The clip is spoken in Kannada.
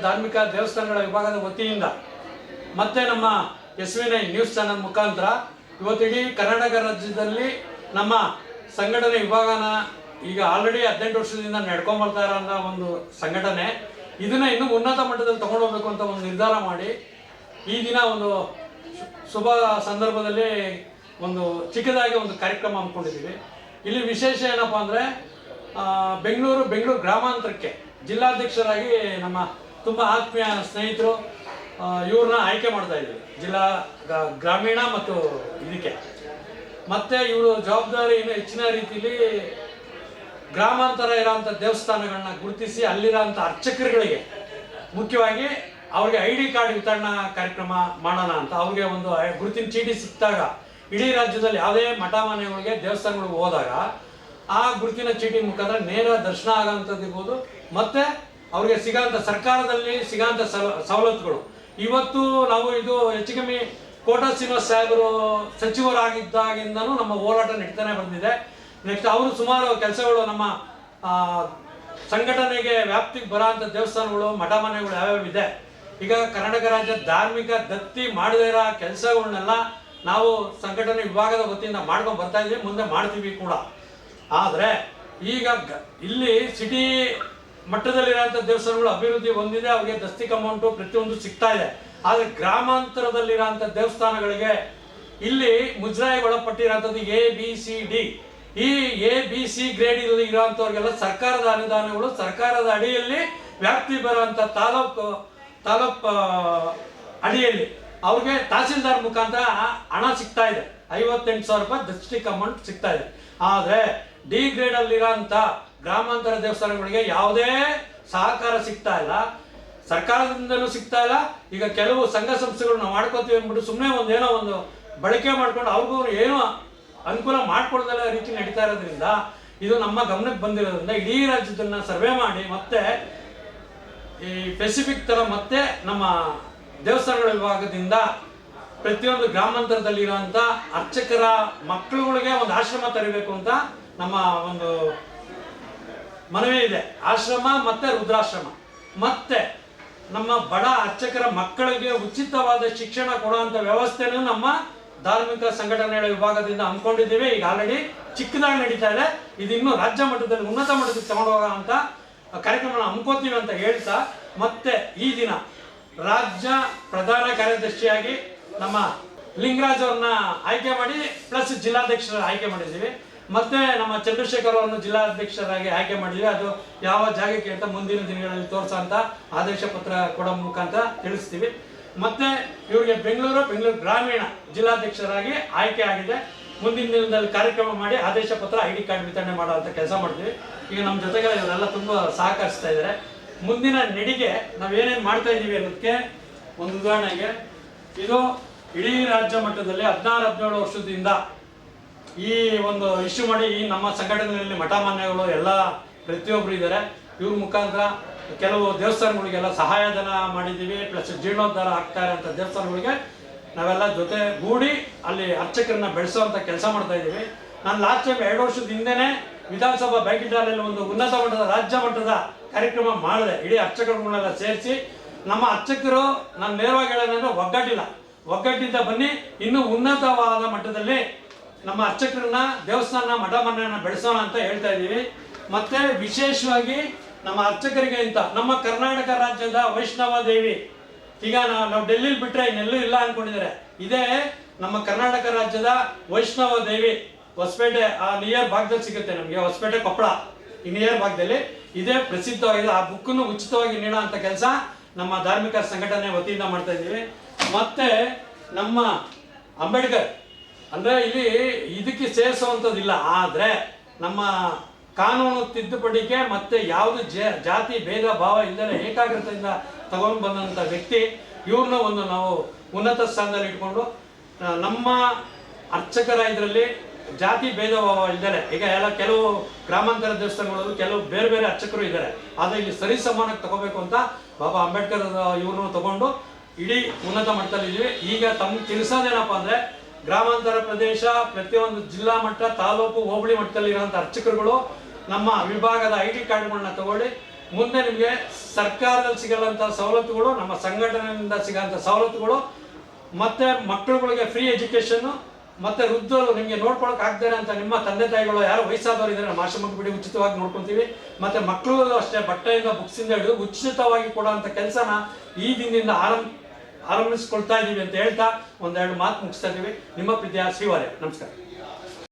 ಧಾರ್ಮಿಕ ದೇವಸ್ಥಾನಗಳ ವಿಭಾಗದ ವತಿಯಿಂದ ಮತ್ತೆ ನಮ್ಮ ಎಸ್ ವಿ ನೈ ನ್ಯೂಸ್ ಚಾನಲ್ ಮುಖಾಂತರ ಇವತ್ತು ಕರ್ನಾಟಕ ರಾಜ್ಯದಲ್ಲಿ ನಮ್ಮ ಸಂಘಟನೆ ವಿಭಾಗನ ಈಗ ಆಲ್ರೆಡಿ ಹದಿನೆಂಟು ವರ್ಷದಿಂದ ನಡ್ಕೊಂಬರ್ತಾ ಇರೋ ಒಂದು ಸಂಘಟನೆ. ಇದನ್ನ ಇನ್ನೂ ಉನ್ನತ ಮಟ್ಟದಲ್ಲಿ ತಗೊಂಡು ಹೋಗ್ಬೇಕು ಅಂತ ಒಂದು ನಿರ್ಧಾರ ಮಾಡಿ ಈ ದಿನ ಒಂದು ಶುಭ ಸಂದರ್ಭದಲ್ಲಿ ಒಂದು ಚಿಕ್ಕದಾಗಿ ಒಂದು ಕಾರ್ಯಕ್ರಮ ಹಮ್ಮಿಕೊಂಡಿದ್ದೀವಿ. ಇಲ್ಲಿ ವಿಶೇಷ ಏನಪ್ಪ ಅಂದರೆ ಬೆಂಗಳೂರು ಬೆಂಗಳೂರು ಗ್ರಾಮಾಂತರಕ್ಕೆ ಜಿಲ್ಲಾಧ್ಯಕ್ಷರಾಗಿ ನಮ್ಮ ತುಂಬ ಆತ್ಮೀಯ ಸ್ನೇಹಿತರು ಇವ್ರನ್ನ ಆಯ್ಕೆ ಮಾಡ್ತಾ ಇದ್ದೀವಿ. ಜಿಲ್ಲಾ ಗ್ರಾಮೀಣ ಮತ್ತು ಇದಕ್ಕೆ. ಮತ್ತೆ ಇವರು ಜವಾಬ್ದಾರಿಯನ್ನು ಹೆಚ್ಚಿನ ರೀತಿಯಲ್ಲಿ ಗ್ರಾಮಾಂತರ ಇರೋಂಥ ದೇವಸ್ಥಾನಗಳನ್ನ ಗುರುತಿಸಿ ಅಲ್ಲಿರೋಂಥ ಅರ್ಚಕರುಗಳಿಗೆ ಮುಖ್ಯವಾಗಿ ಅವ್ರಿಗೆ ಐ ಡಿ ಕಾರ್ಡ್ ವಿತರಣಾ ಕಾರ್ಯಕ್ರಮ ಮಾಡೋಣ ಅಂತ ಅವ್ರಿಗೆ ಒಂದು ಗುರುತಿನ ಚೀಟಿ ಸಿಕ್ಕಿದಾಗ ಇಡೀ ರಾಜ್ಯದಲ್ಲಿ ಯಾವುದೇ ಮಠ ಮನೆಗಳಿಗೆ ದೇವಸ್ಥಾನಗಳಿಗೆ ಹೋದಾಗ ಆ ಗುರುತಿನ ಚೀಟಿ ಮುಖಾಂತರ ನೇರ ದರ್ಶನ ಆಗುವಂಥದ್ದು ಇರ್ಬೋದು. ಮತ್ತೆ ಅವ್ರಿಗೆ ಸಿಗಂತ ಸರ್ಕಾರದಲ್ಲಿ ಸಿಗಂತ ಸವ, ಸವಲತ್ತುಗಳು. ಇವತ್ತು ನಾವು ಇದು ಹೆಚ್ಚು ಕಮ್ಮಿ ಕೋಟಾ ಶ್ರೀನಿವಾಸ ಸಾಹೇಬರು ಸಚಿವರಾಗಿದ್ದಾಗಿಂದನೂ ನಮ್ಮ ಹೋರಾಟ ನಡೀತಾನೆ ಬಂದಿದೆ. ನೆಕ್ಸ್ಟ್ ಅವರು ಸುಮಾರು ಕೆಲಸಗಳು ನಮ್ಮ ಸಂಘಟನೆಗೆ ವ್ಯಾಪ್ತಿಗೆ ಬರೋಂಥ ದೇವಸ್ಥಾನಗಳು, ಮಠ ಮನೆಗಳು ಯಾವ್ಯಾವ ಇದೆ. ಈಗ ಕರ್ನಾಟಕ ರಾಜ್ಯ ಧಾರ್ಮಿಕ ದತ್ತಿ ಮಾಡದೇ ಇರೋ ಕೆಲಸಗಳನ್ನೆಲ್ಲ ನಾವು ಸಂಘಟನೆ ವಿಭಾಗದ ವತಿಯಿಂದ ಮಾಡ್ಕೊಂಡು ಬರ್ತಾ ಇದ್ದೀವಿ ಮುಂದೆ ಮಾಡ್ತೀವಿ ಕೂಡ. ಆದರೆ ಈಗ ಇಲ್ಲಿ ಸಿಟಿ ಮಟ್ಟದಲ್ಲಿರೋಂಥ ದೇವಸ್ಥಾನಗಳು ಅಭಿವೃದ್ಧಿ ಹೊಂದಿದೆ, ಅವರಿಗೆ ದಸ್ತಿಕ್ ಅಮೌಂಟು ಪ್ರತಿಯೊಂದು ಸಿಗ್ತಾ ಇದೆ. ಆದರೆ ಗ್ರಾಮಾಂತರದಲ್ಲಿರೋಂಥ ದೇವಸ್ಥಾನಗಳಿಗೆ ಇಲ್ಲಿ ಮುಜರಾಯಿ ಒಳಪಟ್ಟಿರೋಂಥದ್ದು ಎ ಬಿ ಸಿ ಡಿ ಈ ಎ ಬಿ ಸಿ ಗ್ರೇಡ್ ಇರೋಂಥವ್ರಿಗೆಲ್ಲ ಸರ್ಕಾರದ ಅನುದಾನಗಳು, ಸರ್ಕಾರದ ಅಡಿಯಲ್ಲಿ ವ್ಯಾಪ್ತಿ ಬರುವಂಥ ತಾಲೂಕು ತಾಲೂಕು ಅಡಿಯಲ್ಲಿ ಅವ್ರಿಗೆ ತಹಸೀಲ್ದಾರ್ ಮುಖಾಂತರ ಹಣ ಸಿಗ್ತಾ ಇದೆ. ಐವತ್ತೆಂಟು ಸಾವಿರ ರೂಪಾಯಿ ದಸ್ಟಿಕ್ ಅಮೌಂಟ್ ಸಿಗ್ತಾ ಇದೆ. ಆದರೆ ಡಿ ಗ್ರೇಡ್ ಅಲ್ಲಿರೋಂಥ ಗ್ರಾಮಾಂತರ ದೇವಸ್ಥಾನಗಳಿಗೆ ಯಾವುದೇ ಸಹಕಾರ ಸಿಗ್ತಾ ಇಲ್ಲ. ಸರ್ಕಾರದಿಂದಲೂ ಸಿಗ್ತಾ ಇಲ್ಲ. ಈಗ ಕೆಲವು ಸಂಘ ನಾವು ಮಾಡ್ಕೋತೀವಿ ಅಂದ್ಬಿಟ್ಟು ಸುಮ್ಮನೆ ಒಂದು ಏನೋ ಒಂದು ಬಳಕೆ ಮಾಡ್ಕೊಂಡು ಅವ್ರಿಗೂ ಏನೋ ಅನುಕೂಲ ಮಾಡ್ಕೊಳ್ದಲ್ಲ ರೀತಿ ನಡೀತಾ ಇರೋದ್ರಿಂದ ಇದು ನಮ್ಮ ಗಮನಕ್ಕೆ ಬಂದಿರೋದ್ರಿಂದ ಇಡೀ ರಾಜ್ಯದನ್ನ ಸರ್ವೆ ಮಾಡಿ ಮತ್ತೆ ಈ ಪೆಸಿಫಿಕ್ ತರ ಮತ್ತೆ ನಮ್ಮ ದೇವಸ್ಥಾನಗಳ ವಿಭಾಗದಿಂದ ಪ್ರತಿಯೊಂದು ಗ್ರಾಮಾಂತರದಲ್ಲಿರುವಂಥ ಅರ್ಚಕರ ಮಕ್ಕಳುಗಳಿಗೆ ಒಂದು ಆಶ್ರಮ ತರಬೇಕು ಅಂತ ನಮ್ಮ ಒಂದು ಮನವಿ ಇದೆ. ಆಶ್ರಮ ಮತ್ತೆ ರುದ್ರಾಶ್ರಮ. ಮತ್ತೆ ನಮ್ಮ ಬಡ ಅರ್ಚಕರ ಮಕ್ಕಳಿಗೆ ಉಚಿತವಾದ ಶಿಕ್ಷಣ ಕೊಡುವಂತ ವ್ಯವಸ್ಥೆನೂ ನಮ್ಮ ಧಾರ್ಮಿಕ ಸಂಘಟನೆಗಳ ವಿಭಾಗದಿಂದ ಹಮ್ಮಿಕೊಂಡಿದ್ದೀವಿ. ಈಗ ಆಲ್ರೆಡಿ ಚಿಕ್ಕದಾಗಿ ನಡೀತಾ ಇದೆ. ಇದು ಇನ್ನೂ ರಾಜ್ಯ ಮಟ್ಟದಲ್ಲಿ ಉನ್ನತ ಮಟ್ಟದಲ್ಲಿ ತಗೊಂಡು ಹೋಗೋ ಅಂತ ಕಾರ್ಯಕ್ರಮ ಹಮ್ಮಿಕೋತೀವಿ ಅಂತ ಹೇಳ್ತಾ, ಮತ್ತೆ ಈ ದಿನ ರಾಜ್ಯ ಪ್ರಧಾನ ಕಾರ್ಯದರ್ಶಿಯಾಗಿ ನಮ್ಮ ಲಿಂಗರಾಜ್ ಅವ್ರನ್ನ ಆಯ್ಕೆ ಮಾಡಿ ಪ್ಲಸ್ ಜಿಲ್ಲಾಧ್ಯಕ್ಷರ ಆಯ್ಕೆ ಮಾಡಿದ್ದೀವಿ. ಮತ್ತೆ ನಮ್ಮ ಚಂದ್ರಶೇಖರ್ ಅವರನ್ನು ಜಿಲ್ಲಾಧ್ಯಕ್ಷರಾಗಿ ಆಯ್ಕೆ ಮಾಡಿದ್ವಿ. ಅದು ಯಾವ ಜಾಗಕ್ಕೆ ಅಂತ ಮುಂದಿನ ದಿನಗಳಲ್ಲಿ ತೋರಿಸೋಂತ ಆದೇಶ ಪತ್ರ ಕೊಡೋ ಮುಖಾಂತರ ತಿಳಿಸ್ತೀವಿ. ಮತ್ತೆ ಇವರಿಗೆ ಬೆಂಗಳೂರು ಬೆಂಗಳೂರು ಗ್ರಾಮೀಣ ಜಿಲ್ಲಾಧ್ಯಕ್ಷರಾಗಿ ಆಯ್ಕೆ ಆಗಿದೆ. ಮುಂದಿನ ದಿನದಲ್ಲಿ ಕಾರ್ಯಕ್ರಮ ಮಾಡಿ ಆದೇಶ ಪತ್ರ ಐ ಡಿ ಕಾರ್ಡ್ ವಿತರಣೆ ಮಾಡುವಂತ ಕೆಲಸ ಮಾಡ್ತೀವಿ. ಈಗ ನಮ್ಮ ಜೊತೆಗೆ ಇವರೆಲ್ಲ ತುಂಬ ಸಹಕರಿಸ್ತಾ ಇದ್ದಾರೆ. ಮುಂದಿನ ನಡಿಗೆ ನಾವೇನೇನು ಮಾಡ್ತಾ ಇದ್ದೀವಿ ಅನ್ನೋದಕ್ಕೆ ಒಂದು ಉದಾಹರಣೆಗೆ, ಇದು ಇಡೀ ರಾಜ್ಯ ಮಟ್ಟದಲ್ಲಿ ಹದಿನಾರು, ಹದಿನೇಳು ವರ್ಷದಿಂದ ಈ ಒಂದು ಇಶ್ಯೂ ಮಾಡಿ ಈ ನಮ್ಮ ಸಂಘಟನೆಯಲ್ಲಿ ಮಠ ಮಾನ್ಯಗಳು ಎಲ್ಲ ಪ್ರತಿಯೊಬ್ಬರು ಇದ್ದಾರೆ. ಇವ್ರ ಮುಖಾಂತರ ಕೆಲವು ದೇವಸ್ಥಾನಗಳಿಗೆಲ್ಲ ಸಹಾಯಧನ ಮಾಡಿದ್ದೀವಿ ಪ್ಲಸ್ ಜೀರ್ಣೋದ್ಧಾರ ಆಗ್ತಾ ಇರೋಂಥ ದೇವಸ್ಥಾನಗಳಿಗೆ ನಾವೆಲ್ಲ ಜೊತೆ ಗೂಡಿ ಅಲ್ಲಿ ಅರ್ಚಕರನ್ನ ಬೆಳೆಸುವಂಥ ಕೆಲಸ ಮಾಡ್ತಾ ಇದ್ದೀವಿ. ನಾನು ಲಾಸ್ಟ್ ಟೈಮ್ ಎರಡು ವರ್ಷದ ಹಿಂದೆನೇ ವಿಧಾನಸಭಾ ಬ್ಯಾಂಕಿಂಗ್ ಹಾಲಲ್ಲಿ ಒಂದು ಉನ್ನತ ಮಟ್ಟದ, ರಾಜ್ಯ ಮಟ್ಟದ ಕಾರ್ಯಕ್ರಮ ಮಾಡಿದೆ. ಇಡೀ ಅರ್ಚಕರುಗಳನ್ನೆಲ್ಲ ಸೇರಿಸಿ. ನಮ್ಮ ಅರ್ಚಕರು ನಾನು ನೇರವಾಗಿ ಹೇಳೋದಂದ್ರೆ ಒಗ್ಗಟ್ಟಿಲ್ಲ. ಒಗ್ಗಟ್ಟಿಂದ ಬನ್ನಿ, ಇನ್ನೂ ಉನ್ನತವಾದ ಮಟ್ಟದಲ್ಲಿ ನಮ್ಮ ಅರ್ಚಕರನ್ನ ದೇವಸ್ಥಾನ ಮಠ ಮನೆಯನ್ನ ಬೆಳೆಸೋಣ ಅಂತ ಹೇಳ್ತಾ ಇದ್ದೀವಿ. ಮತ್ತೆ ವಿಶೇಷವಾಗಿ ನಮ್ಮ ಅರ್ಚಕರಿಗೆ ಅಂತ ನಮ್ಮ ಕರ್ನಾಟಕ ರಾಜ್ಯದ ವೈಷ್ಣವ ದೇವಿ. ಈಗ ನಾವು ನಾವು ಡೆಲ್ಲಿಲಿ ಬಿಟ್ರೆ ಇನ್ನೆಲ್ಲೂ ಇಲ್ಲ ಅನ್ಕೊಂಡಿದ್ದಾರೆ. ಇದೇ ನಮ್ಮ ಕರ್ನಾಟಕ ರಾಜ್ಯದ ವೈಷ್ಣವ ದೇವಿ. ಹೊಸಪೇಟೆ, ಆ ನಿಯರ್ ಭಾಗದಲ್ಲಿ ಸಿಗುತ್ತೆ ನಮಗೆ, ಹೊಸಪೇಟೆ ಕೊಪ್ಪಳ. ಈ ನಿಯರ್ ಭಾಗದಲ್ಲಿ ಇದೇ ಪ್ರಸಿದ್ಧವಾಗಿದೆ. ಆ ಬುಕ್ಕನ್ನು ಉಚಿತವಾಗಿ ನೀಡೋ ಅಂತ ಕೆಲಸ ನಮ್ಮ ಧಾರ್ಮಿಕ ಸಂಘಟನೆ ವತಿಯಿಂದ ಮಾಡ್ತಾ ಇದ್ದೀವಿ. ಮತ್ತೆ ನಮ್ಮ ಅಂಬೇಡ್ಕರ್ ಅಂದ್ರೆ ಇಲ್ಲಿ ಇದಕ್ಕೆ ಸೇರಿಸುವಂಥದ್ದಿಲ್ಲ. ಆದ್ರೆ ನಮ್ಮ ಕಾನೂನು ತಿದ್ದುಪಡಿಗೆ ಮತ್ತೆ ಯಾವುದು ಜಾತಿ ಭೇದ ಭಾವ ಇಲ್ಲದೆ ಏಕಾಗ್ರತೆಯಿಂದ ತಗೊಂಡು ಬಂದಂಥ ವ್ಯಕ್ತಿ ಇವ್ರನ್ನ ಒಂದು ನಾವು ಉನ್ನತ ಸ್ಥಾನದಲ್ಲಿ ಇಟ್ಕೊಂಡು ನಮ್ಮ ಅರ್ಚಕರ ಇದರಲ್ಲಿ ಜಾತಿ ಭೇದ ಭಾವ ಇದ್ದಾರೆ ಈಗ ಎಲ್ಲ ಕೆಲವು ಗ್ರಾಮಾಂತರ ದೇವಸ್ಥಾನಗಳಲ್ಲೂ ಕೆಲವು ಬೇರೆ ಬೇರೆ ಅರ್ಚಕರು ಇದ್ದಾರೆ. ಆದರೆ ಇಲ್ಲಿ ಸರಿ ಸಮಾನಕ್ಕೆ ತಗೋಬೇಕು ಅಂತ ಬಾಬಾ ಅಂಬೇಡ್ಕರ್ ಇವ್ರನ್ನ ತಗೊಂಡು ಇಡೀ ಉನ್ನತ ಮಟ್ಟದಲ್ಲಿ ಇದೀವಿ ಈಗ ತಮ್ಗೆ ತಿಳಿಸೋದೇನಪ್ಪ ಅಂದ್ರೆ ಗ್ರಾಮಾಂತರ ಪ್ರದೇಶ, ಪ್ರತಿಯೊಂದು ಜಿಲ್ಲಾ ಮಟ್ಟ, ತಾಲೂಕು, ಹೋಬಳಿ ಮಟ್ಟದಲ್ಲಿ ಇರುವಂಥ ಅರ್ಚಕರುಗಳು ನಮ್ಮ ವಿಭಾಗದ ಐ ಡಿ ಕಾರ್ಡ್ಗಳನ್ನ ತಗೊಳ್ಳಿ. ಮುಂದೆ ನಿಮಗೆ ಸರ್ಕಾರದಲ್ಲಿ ಸಿಗಲ್ಲಂಥ ಸವಲತ್ತುಗಳು, ನಮ್ಮ ಸಂಘಟನೆಯಿಂದ ಸಿಗೋಂಥ ಸವಲತ್ತುಗಳು, ಮತ್ತೆ ಮಕ್ಕಳುಗಳಿಗೆ ಫ್ರೀ ಎಜುಕೇಶನ್ ಮತ್ತೆ ವೃದ್ಧರು ನಿಮಗೆ ನೋಡ್ಕೊಳಕ್ ಆಗ್ತಾರೆ ಅಂತ ನಿಮ್ಮ ತಂದೆ ತಾಯಿಗಳು, ಯಾರು ವಯಸ್ಸಾದವರು ಇದ್ದಾರೆ, ನಮ್ಮ ಬಿಡಿ, ಉಚಿತವಾಗಿ ನೋಡ್ಕೊಂತೀವಿ. ಮತ್ತೆ ಮಕ್ಕಳು ಅಷ್ಟೇ ಬಟ್ಟೆಯಿಂದ ಬುಕ್ಸಿಂದ ಹಿಡಿದು ಉಚಿತವಾಗಿ ಕೊಡುವಂಥ ಕೆಲಸನ ಈ ದಿನದಿಂದ ಆರಂಭ ಆರಂಭಿಸ್ಕೊಳ್ತಾ ಇದ್ದೀವಿ ಅಂತ ಹೇಳ್ತಾ ಒಂದೆರಡು ಮಾತು ಮುಗಿಸ್ತಾ ಇದ್ದೀವಿ. ನಿಮ್ಮ ಪ್ರೀತಿಯ ಶ್ರೀವಾರ್ಯ ನಮಸ್ಕಾರ.